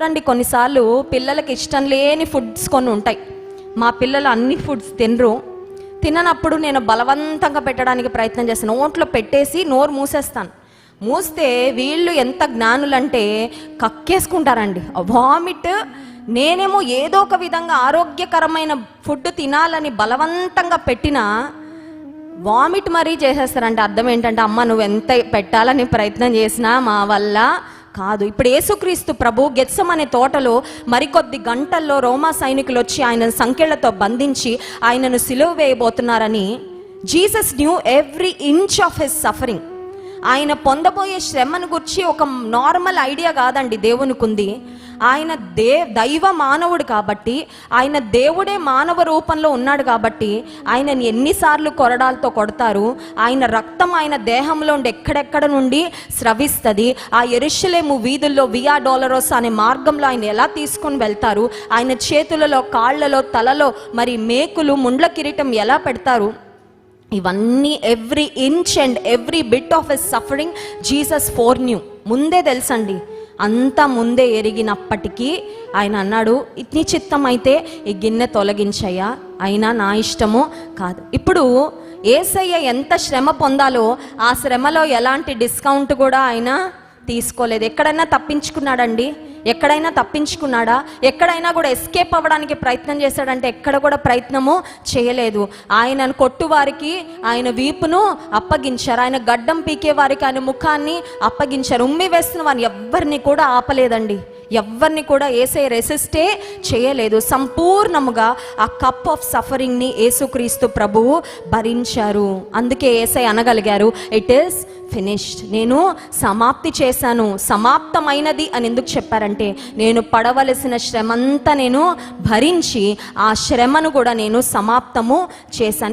చూడండి కొన్నిసార్లు పిల్లలకి ఇష్టం లేని ఫుడ్స్ కొన్ని ఉంటాయి. మా పిల్లలు అన్ని ఫుడ్స్ తినరు. తిననప్పుడు నేను బలవంతంగా పెట్టడానికి ప్రయత్నం చేస్తాను. నోట్లో పెట్టేసి నోరు మూసేస్తాను. మూస్తే వీళ్ళు ఎంత జ్ఞానులంటే కక్కేసుకుంటారండి. వామిట్ నేనేమో ఏదో ఒక విధంగా ఆరోగ్యకరమైన ఫుడ్ తినాలని బలవంతంగా పెట్టినా వామిట్ మరీ చేసేస్తారంటే అర్థం ఏంటంటే అమ్మ నువ్వు ఎంత పెట్టాలని ప్రయత్నం చేసినా మా వల్ల కాదు. ఇప్పుడు యేసుక్రీస్తు ప్రభు గెత్సం అనే తోటలో మరికొద్ది గంటల్లో రోమా సైనికులు వచ్చి ఆయన సంఖ్యలతో బంధించి ఆయనను సిలువ వేయబోతున్నారని Jesus knew every inch of his suffering. ఆయన పొందబోయే శ్రమను గురించి ఒక నార్మల్ ఐడియా కాదండి దేవునికుంది. ఆయన దే దైవ మానవుడు కాబట్టి ఆయన దేవుడే మానవ రూపంలో ఉన్నాడు కాబట్టి ఆయనని ఎన్నిసార్లు కొరడాలతో కొడతారు. ఆయన రక్తం ఆయన దేహంలో ఉండి ఎక్కడెక్కడ నుండి స్రవిస్తుంది. ఆ ఎరుషులేము వీధుల్లో వియా డోలరోస్ అనే మార్గంలో ఆయన ఎలా తీసుకొని వెళ్తారు? ఆయన చేతులలో కాళ్ళలో తలలో మరి మేకులు ముండ్ల కిరీటం ఎలా పెడతారు? ఇవన్నీ every inch and every bit of his suffering Jesus foreknew. ముందే తెలుసండి. అంత ముందే ఎరిగినప్పటికీ ఆయన అన్నాడు నీ చిత్తం అయితే ఈ గిన్నె తొలగించయ్యా. అయినా నా ఇష్టము కాదు. ఇప్పుడు ఏసయ్య ఎంత శ్రమ పొందాలో ఆ శ్రమలో ఎలాంటి డిస్కౌంట్ కూడా ఆయన తీసుకోలేదు. ఎక్కడైనా తప్పించుకున్నాడండి? ఎక్కడైనా తప్పించుకున్నాడా? ఎక్కడైనా కూడా ఎస్కేప్ అవ్వడానికి ప్రయత్నం చేశాడంటే ఎక్కడ కూడా ప్రయత్నము చేయలేదు. ఆయనను కొట్టువారికి ఆయన వీపును అప్పగించారు. ఆయన గడ్డం పీకే వారికి ఆయన ముఖాన్ని అప్పగించారు. ఉమ్మి వేస్తున్న వారిని ఎవ్వరిని కూడా ఆపలేదండి. ఎవరిని కూడా ఏసై రెసిస్టే చేయలేదు. సంపూర్ణముగా ఆ కప్ ఆఫ్ సఫరింగ్ని యేసుక్రీస్తు ప్రభువు భరించారు. అందుకే ఏసై అనగలిగారు ఇట్ ఈస్ ఫినిష్డ్. నేను సమాప్తి చేశాను. సమాప్తమైనది అని ఎందుకు చెప్పారంటే నేను పడవలసిన శ్రమంతా నేను భరించి ఆ శ్రమను కూడా నేను సమాప్తము చేశాను.